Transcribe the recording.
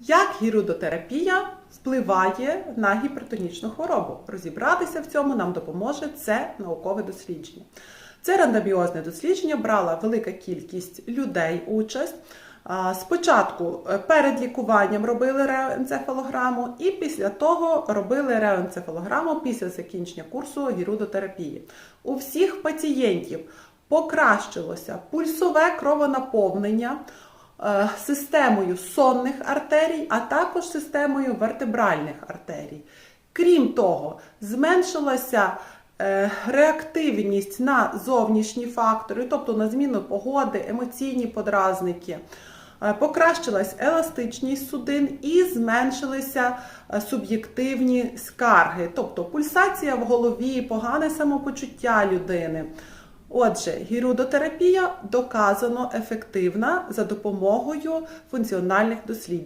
Як гірудотерапія впливає на гіпертонічну хворобу? Розібратися в цьому нам допоможе це наукове дослідження. Це рандоміозне дослідження брала велика кількість людей участь. Спочатку е, перед лікуванням робили реоенцефалограму, і після того робили реоенцефалограму після закінчення курсу гірудотерапії. У всіх пацієнтів покращилося пульсове кровонаповнення системою сонних артерій, а також системою вертебральних артерій. Крім того, зменшилася е, реактивність на зовнішні фактори, тобто на зміну погоди, емоційні подразники. Е, Покращилась еластичність судин і зменшилися е, суб'єктивні скарги, тобто пульсація в голові, погане самопочуття людини. Отже, гірудотерапія доказано ефективна за допомогою функціональних досліджень.